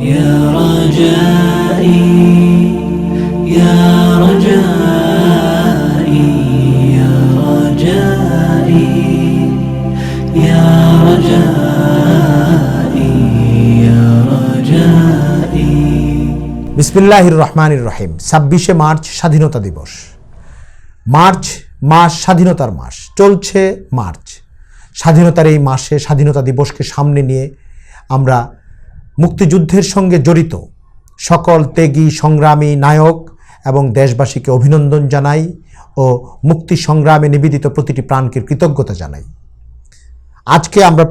يا رجائي يا رجائي يا رجائي يا رجائي يا رجائي বিসমিল্লাহির রহমানির রহিম ছাব্বিশে মার্চ স্বাধীনতা দিবস মার্চ মাস স্বাধীনতার মাস চলছে মার্চ স্বাধীনতার এই মাসে স্বাধীনতা দিবসকে সামনে নিয়ে আমরা মুক্তিযুদ্ধের সঙ্গে জড়িত সকল ত্যাগী, সংগ্রামী নায়ক এবং দেশবাসীকে অভিনন্দন জানাই ও মুক্তি সংগ্রামে নিবেদিত প্রতিটি প্রাণকে কৃতজ্ঞতা জানাই। আজকে আমরা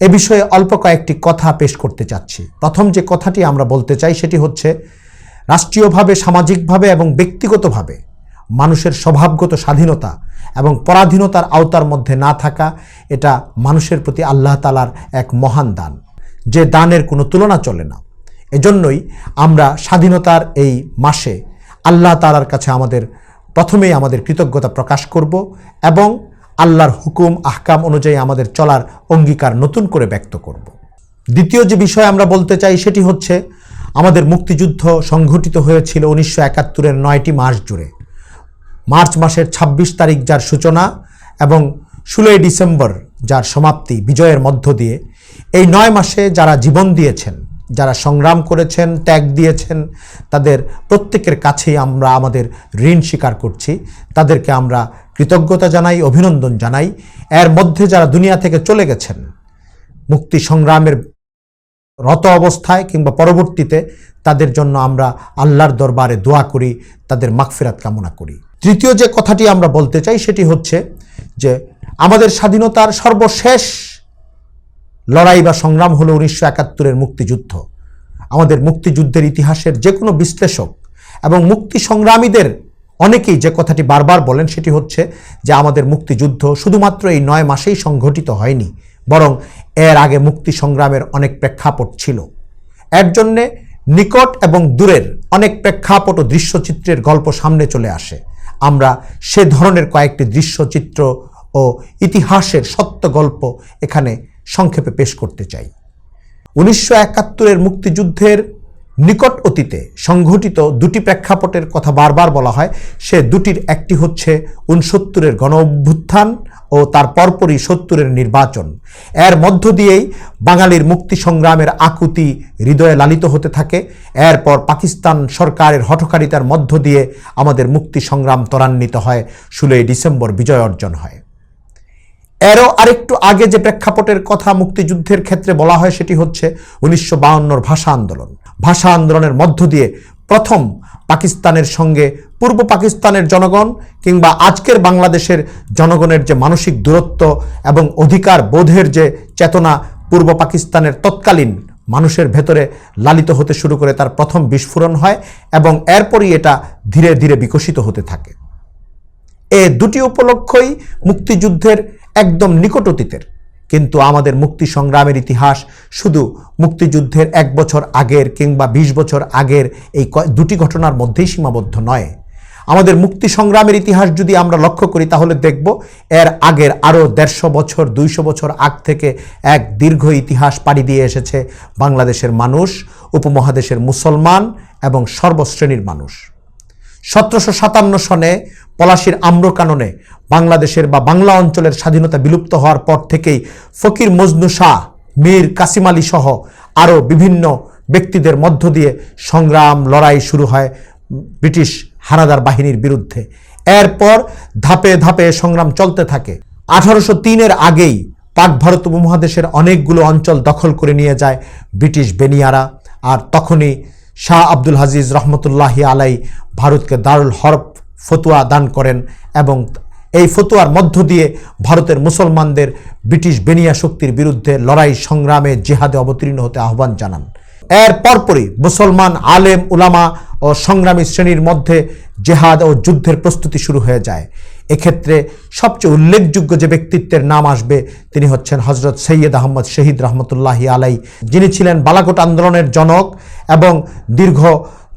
এ বিষয়ে অল্প কয়েকটি কথা পেশ করতে চাচ্ছি। প্রথম যে কথাটি আমরা বলতে চাই সেটি হচ্ছে, রাষ্ট্রীয়ভাবে, সামাজিকভাবে এবং ব্যক্তিগতভাবে মানুষের স্বভাবগত স্বাধীনতা এবং পরাধীনতার আওতার মধ্যে না থাকা এটা মানুষের প্রতি আল্লাহ তালার এক মহান দান। যে দানের কোনো তুলনা চলে না। এজন্যই আমরা স্বাধীনতার এই মাসে আল্লাহ তালার কাছে আমাদের প্রথমেই আমাদের কৃতজ্ঞতা প্রকাশ করব এবং আল্লাহর হুকুম, আহকাম অনুযায়ী আমাদের চলার অঙ্গীকার নতুন করে ব্যক্ত করব। দ্বিতীয় যে বিষয় আমরা বলতে চাই সেটি হচ্ছে, আমাদের মুক্তিযুদ্ধ সংঘটিত হয়েছিল উনিশশো একাত্তরের নয়টি মাস জুড়ে। মার্চ মাসের ২৬ তারিখ যার সূচনা এবং ষোলোই ডিসেম্বর যার সমাপ্তি বিজয়ের মধ্য দিয়ে এই নয় মাসে যারা জীবন দিয়েছেন, যারা সংগ্রাম করেছেন, ত্যাগ দিয়েছেন, তাদের প্রত্যেকের কাছেই আমরা আমাদের ঋণ স্বীকার করছি। তাদেরকে আমরা কৃতজ্ঞতা জানাই, অভিনন্দন জানাই। এর মধ্যে যারা দুনিয়া থেকে চলে গেছেন, মুক্তি সংগ্রামের রত অবস্থায় কিংবা পরবর্তীতে, তাদের জন্য আমরা আল্লাহর দরবারে দোয়া করি, তাদের মাগফিরাত কামনা করি। তৃতীয় যে কথাটি আমরা বলতে চাই, সেটি হচ্ছে যে, আমাদের স্বাধীনতার সর্বশেষ লড়াই বা সংগ্রাম হলো উনিশশো একাত্তরের মুক্তিযুদ্ধ। আমাদের মুক্তিযুদ্ধের ইতিহাসের যে কোনো বিশ্লেষক এবং মুক্তি সংগ্রামীদের অনেকেই যে কথাটি বারবার বলেন সেটি হচ্ছে যে আমাদের মুক্তিযুদ্ধ শুধুমাত্র এই নয় মাসেই সংঘটিত হয়নি, বরং এর আগে মুক্তি সংগ্রামের অনেক প্রেক্ষাপট ছিল। এর জন্যে নিকট এবং দূরের অনেক প্রেক্ষাপট ও দৃশ্যচিত্রের গল্প সামনে চলে আসে। আমরা সে ধরনের কয়েকটি দৃশ্যচিত্র ও ইতিহাসের সত্য গল্প এখানে সংক্ষেপে পেশ করতে চাই। উনিশশো একাত্তরের মুক্তিযুদ্ধের নিকট অতীতে সংঘটিত দুটি প্রেক্ষাপটের কথা বারবার বলা হয়। সে দুটির একটি হচ্ছে উনসত্তরের গণ অভ্যুত্থান ও তার পরপরই সত্তরের নির্বাচন। এর মধ্য দিয়েই বাঙালির মুক্তি সংগ্রামের আকুতি হৃদয়ে লালিত হতে থাকে। এরপর পাকিস্তান সরকারের হঠকারিতার মধ্য দিয়ে আমাদের মুক্তি সংগ্রাম ত্বরান্বিত হয়। ষোলোই ডিসেম্বর বিজয় অর্জন হয়। এরও আরেকটু আগে যে প্রেক্ষাপটের কথা মুক্তিযুদ্ধের ক্ষেত্রে বলা হয়, সেটি হচ্ছে উনিশশো ভাষা আন্দোলন। ভাষা আন্দোলনের মধ্য দিয়ে প্রথম পাকিস্তানের সঙ্গে পূর্ব পাকিস্তানের জনগণ কিংবা আজকের বাংলাদেশের জনগণের যে মানসিক দূরত্ব এবং অধিকার বোধের যে চেতনা পূর্ব পাকিস্তানের তৎকালীন মানুষের ভেতরে লালিত হতে শুরু করে তার প্রথম বিস্ফোরণ হয় এবং এরপরই এটা ধীরে ধীরে বিকশিত হতে থাকে। এ দুটি উপলক্ষই মুক্তিযুদ্ধের একদম নিকট অতীতের কিন্তু আমাদের মুক্তি সংগ্রামের ইতিহাস শুধু মুক্তিযুদ্ধের এক বছর আগের কিংবা ২০ বছর আগের এই দুটি ঘটনার মধ্যেই সীমাবদ্ধ নয়। আমাদের মুক্তি সংগ্রামের ইতিহাস যদি আমরা লক্ষ্য করি, তাহলে দেখব এর আগের আরও দেড়শো বছর, দুইশো বছর আগ থেকে এক দীর্ঘ ইতিহাস পাড়ি দিয়ে এসেছে বাংলাদেশের মানুষ, উপমহাদেশের মুসলমান এবং সর্বশ্রেণীর মানুষ। সতেরোশো সাতান্ন সনে পলাশির আম্রকাননে বাংলাদেশের বা বাংলা অঞ্চলের স্বাধীনতা বিলুপ্ত হওয়ার পর থেকেই ফকির মজনু শাহ, মীর কাসিম আলী সহ আরও বিভিন্ন ব্যক্তিদের মধ্য দিয়ে সংগ্রাম, লড়াই শুরু হয় ব্রিটিশ হানাদার বাহিনীর বিরুদ্ধে। এরপর ধাপে ধাপে সংগ্রাম চলতে থাকে। আঠারোশো তিনের আগেই পাক ভারত উপমহাদেশের অনেকগুলো অঞ্চল দখল করে নিয়ে যায় ব্রিটিশ বেনিয়ারা আর তখনই শাহ আব্দুল হাজিজ রহমতুল্লাহি আলাই ভারতকে দারুল হরফ ফতুয়া দান করেন এবং এই ফতুয়ার মধ্য দিয়ে ভারতের মুসলমানদের ব্রিটিশ বেনিয়া শক্তির বিরুদ্ধে লড়াই, সংগ্রামে, জেহাদে অবতীর্ণ হতে আহ্বান জানান। এর পরপরই মুসলমান আলেম, উলামা ও সংগ্রামী শ্রেণির মধ্যে জেহাদ ও যুদ্ধের প্রস্তুতি শুরু হয়ে যায়। এক্ষেত্রে সবচেয়ে উল্লেখযোগ্য যে ব্যক্তিত্বের নাম আসবে, তিনি হচ্ছেন হজরত সৈয়দ আহমদ শহীদ রহমতুল্লাহি আলাই যিনি ছিলেন বালাকোট আন্দোলনের জনক এবং দীর্ঘ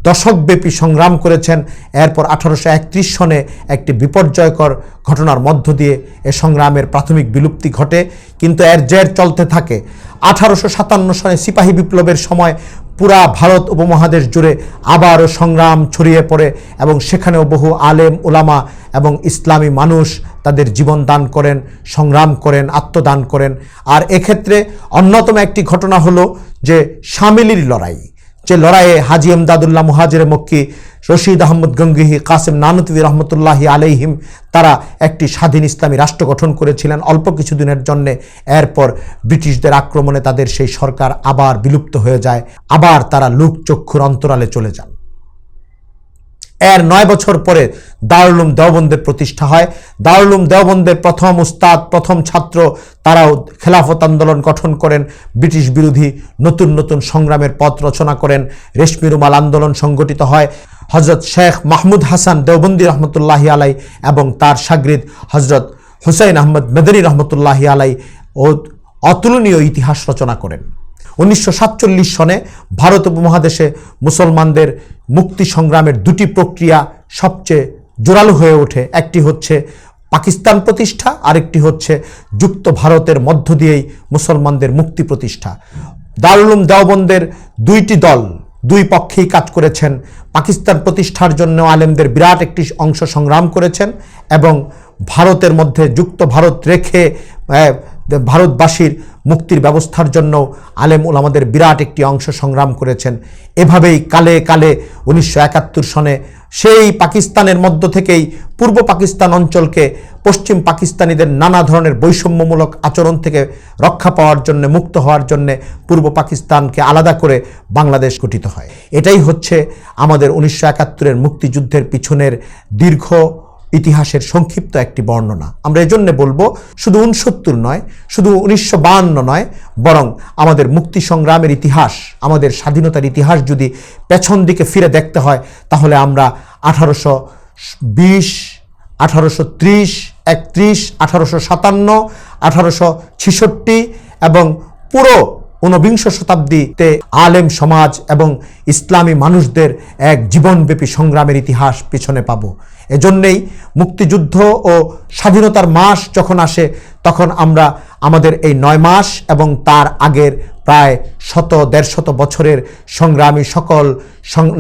দশকব্যাপী সংগ্রাম করেছেন। এরপর আঠারোশো একত্রিশ সনে একটি বিপর্যয়কর ঘটনার মধ্য দিয়ে এ সংগ্রামের প্রাথমিক বিলুপ্তি ঘটে, কিন্তু এর জের চলতে থাকে। আঠারোশো সাতান্ন সনে সিপাহী বিপ্লবের সময় পুরা ভারত উপমহাদেশ জুড়ে আবারও সংগ্রাম ছড়িয়ে পড়ে এবং সেখানেও বহু আলেম ওলামা এবং ইসলামী মানুষ তাদের জীবন দান করেন, সংগ্রাম করেন, আত্মদান করেন। আর এক্ষেত্রে অন্যতম একটি ঘটনা হলো যে শামিলির লড়াই। যে লড়াইয়ে হাজি এমদাদুল্লাহ মুহাজির মক্কি রশিদ আহমদ গঙ্গিহি, কাসেম নানুতি রহমতুল্লাহি আলাইহিম, তারা একটি স্বাধীন ইসলামী রাষ্ট্র গঠন করেছিলেন। অল্প কিছুদিনের জন্যে এরপর ব্রিটিশদের আক্রমণে তাদের সেই সরকার আবার বিলুপ্ত হয়ে যায়। আবার তারা লোকচক্ষুর অন্তরালে চলে যান। এর নয় বছর পরে দারুলুম দেওবন্দের প্রতিষ্ঠা হয়। দারুলুম দেওবন্দের প্রথম উস্তাদ, প্রথম ছাত্র তারাও খেলাফত আন্দোলন গঠন করেন। ব্রিটিশ বিরোধী নতুন নতুন সংগ্রামের পথ রচনা করেন। রেশমি রুমাল আন্দোলন সংগঠিত হয়। হজরত শেখ মাহমুদ হাসান দেওবন্দি রহমতুল্লাহি আলাই এবং তার সাগরিদ হজরত হুসাইন আহমদ মেদনী রহমতুল্লাহি আলাই ও অতুলনীয় ইতিহাস রচনা করেন। উনিশশো সাতচল্লিশ সনে ভারত উপমহাদেশে মুসলমানদের মুক্তি সংগ্রামের দুটি প্রক্রিয়া সবচেয়ে জোরালো হয়ে ওঠে। একটি হচ্ছে পাকিস্তান প্রতিষ্ঠা, আরেকটি হচ্ছে যুক্ত ভারতের মধ্য দিয়েই মুসলমানদের মুক্তি প্রতিষ্ঠা। দারুলুম দেওবন্দের দুইটি দল, দুই পক্ষেই কাজ করেছেন। পাকিস্তান প্রতিষ্ঠার জন্য আলেমদের বিরাট একটি অংশ সংগ্রাম করেছেন এবং ভারতের মধ্যে যুক্ত ভারত রেখে ভারতবাসীর মুক্তির ব্যবস্থার জন্য আলেম ওলামাদের বিরাট একটি অংশ সংগ্রাম করেছেন। এভাবেই কালে কালে উনিশশো একাত্তর সনে সেই পাকিস্তানের মধ্য থেকেই পূর্ব পাকিস্তান অঞ্চলকে পশ্চিম পাকিস্তানিদের নানা ধরনের বৈষম্যমূলক আচরণ থেকে রক্ষা পাওয়ার জন্য, মুক্ত হওয়ার জন্য পূর্ব পাকিস্তানকে আলাদা করে বাংলাদেশ গঠিত হয়। এটাই হচ্ছে আমাদের উনিশশো একাত্তরের মুক্তিযুদ্ধের পিছনের দীর্ঘ ইতিহাসের সংক্ষিপ্ত একটি বর্ণনা। আমরা এজন্য বলব, শুধু উনসত্তর নয়, শুধু উনিশশো নয়, বরং আমাদের মুক্তি সংগ্রামের ইতিহাস, আমাদের স্বাধীনতার ইতিহাস যদি পেছন দিকে ফিরে দেখতে হয়, তাহলে আমরা আঠারোশো বিশ, আঠারোশো ত্রিশ, একত্রিশ, আঠারোশো সাতান্ন, আঠারোশো ছিষট্টি এবং পুরো ঊনবিংশ শতাব্দীতে আলেম সমাজ এবং ইসলামী মানুষদের এক জীবনব্যাপী সংগ্রামের ইতিহাস পিছনে পাব। এজন্যেই মুক্তিযুদ্ধ ও স্বাধীনতার মাস যখন আসে, তখন আমরা আমাদের এই নয় মাস এবং তার আগের প্রায় শত দেড়শত বছরের সংগ্রামী সকল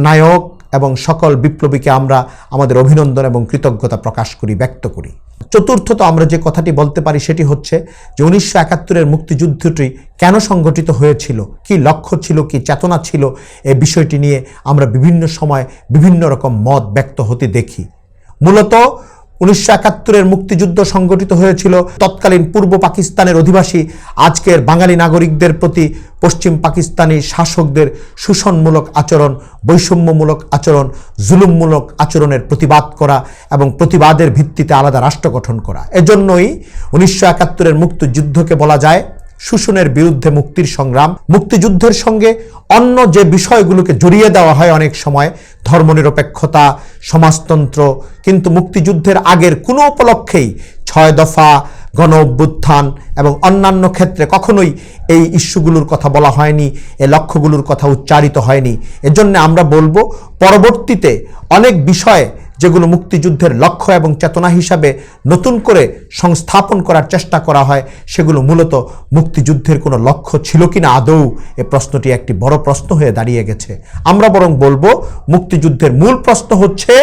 নায়ক এবং সকল বিপ্লবীকে আমরা আমাদের অভিনন্দন এবং কৃতজ্ঞতা প্রকাশ করি, ব্যক্ত করি। চতুর্থত আমরা যে কথাটি বলতে পারি সেটি হচ্ছে যে উনিশশো একাত্তরের মুক্তিযুদ্ধটি কেন সংগঠিত হয়েছিল, কি লক্ষ্য ছিল, কি চেতনা ছিল এই বিষয়টি নিয়ে আমরা বিভিন্ন সময় বিভিন্ন রকম মত ব্যক্ত হতে দেখি। মূলত উনিশশো একাত্তরের মুক্তিযুদ্ধ সংগঠিত হয়েছিল তৎকালীন পূর্ব পাকিস্তানের অধিবাসী আজকের বাঙালি নাগরিকদের প্রতি পশ্চিম পাকিস্তানি শাসকদের শোষণমূলক আচরণ, বৈষম্যমূলক আচরণ, জুলুমমূলক আচরণের প্রতিবাদ করা এবং প্রতিবাদের ভিত্তিতে আলাদা রাষ্ট্র গঠন করা। এজন্যই উনিশশো একাত্তরের মুক্তিযুদ্ধকে বলা যায় শোষণের বিরুদ্ধে মুক্তির সংগ্রাম, মুক্তিযুদ্ধের সঙ্গে অন্য যে বিষয়গুলোকে জড়িয়ে দেওয়া হয় অনেক সময়, ধর্মনিরপেক্ষতা, সমাজতন্ত্র, কিন্তু মুক্তিযুদ্ধের আগের কোনো উপলক্ষেই ছয় দফা গণ অভ্যুত্থান এবং অন্যান্য ক্ষেত্রে কখনোই এই ইস্যুগুলোর কথা বলা হয়নি, এই লক্ষ্যগুলোর কথা উচ্চারিত হয়নি। এজন্য আমরা বলব, পরবর্তীতে অনেক বিষয়ে যেগুলো মুক্তিযুদ্ধের লক্ষ্য এবং চেতনা হিসাবে নতুন করে সংস্থাপন করার চেষ্টা করা হয়, সেগুলো মূলত মুক্তিযুদ্ধের কোনো লক্ষ্য ছিল কিনা আদৌ? এ প্রশ্নটি একটি বড় প্রশ্ন হয়ে দাঁড়িয়ে গেছে। আমরা বরং বলব, মুক্তিযুদ্ধের মূল প্রশ্ন হচ্ছে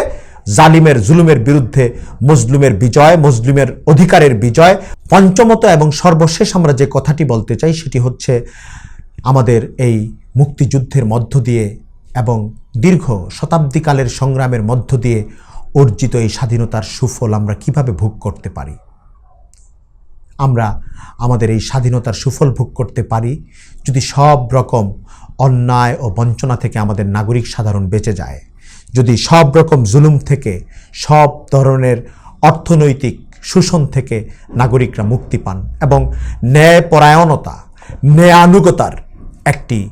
জালিমের জুলুমের বিরুদ্ধে মজলুমের বিজয়, মজলুমের অধিকারের বিজয়। পঞ্চমত এবং সর্বশেষ আমরা যে কথাটি বলতে চাই, সেটি হচ্ছে আমাদের এই মুক্তিযুদ্ধের মধ্য দিয়ে এবং দীর্ঘ শতাব্দীকালের সংগ্রামের মধ্য দিয়ে অর্জিত এই স্বাধীনতার সুফল আমরা কীভাবে ভোগ করতে পারি? আমরা আমাদের এই স্বাধীনতার সুফল ভোগ করতে পারি যদি সব রকম অন্যায় ও বঞ্চনা থেকে আমাদের নাগরিক সাধারণ বেঁচে যায়। যদি সব রকম জুলুম থেকে, সব ধরনের অর্থনৈতিক শোষণ থেকে নাগরিকরা মুক্তি পান এবং ন্যায়পরায়ণতা, ন্যায়ানুগতার একটি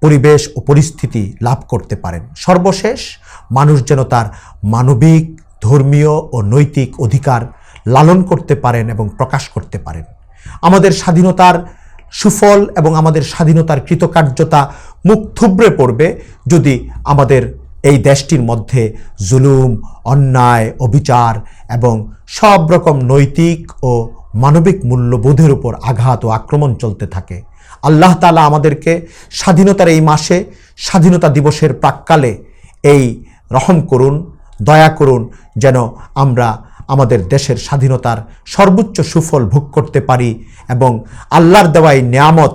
পরিবেশ ও পরিস্থিতি লাভ করতে পারেন। সর্বশেষ মানুষ যেন তার মানবিক, ধর্মীয় ও নৈতিক অধিকার লালন করতে পারেন এবং প্রকাশ করতে পারেন। আমাদের স্বাধীনতার সুফল এবং আমাদের স্বাধীনতার কৃতকার্যতা মুখ থুবড়ে পড়বে যদি আমাদের এই দেশটির মধ্যে জুলুম, অন্যায়, অবিচার এবং সব রকম নৈতিক ও মানবিক মূল্যবোধের উপর আঘাত ও আক্রমণ চলতে থাকে। আল্লাহ তালা আমাদেরকে স্বাধীনতার এই মাসে স্বাধীনতা দিবসের প্রাককালে এই রহম করুন, দয়া করুন যেন আমরা আমাদের দেশের স্বাধীনতার সর্বোচ্চ সুফল ভোগ করতে পারি এবং আল্লাহর দেওয়া এই নিয়ামত,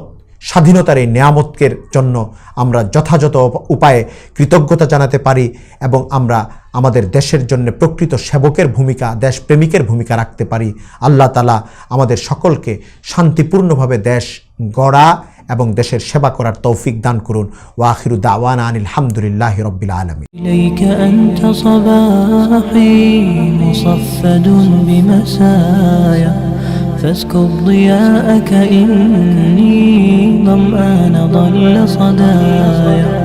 স্বাধীনতার এই নিয়ামতকের জন্য আমরা যথাযথ উপায়ে কৃতজ্ঞতা জানাতে পারি এবং আমরা আমাদের দেশের জন্য প্রকৃত সেবকের ভূমিকা, দেশপ্রেমিকের ভূমিকা রাখতে পারি। আল্লাহ তালা আমাদের সকলকে শান্তিপূর্ণভাবে দেশ গড়া এবং দেশের সেবা করার তৌফিক দান করুন ওয়াখিরু দাওয়ানা আনিল হামদুলিল্লাহ রব্বিল আলমী إليك أنت صباحي مصفد بمسايا فاسكب ضياءك إني ظمآن ضل صدايا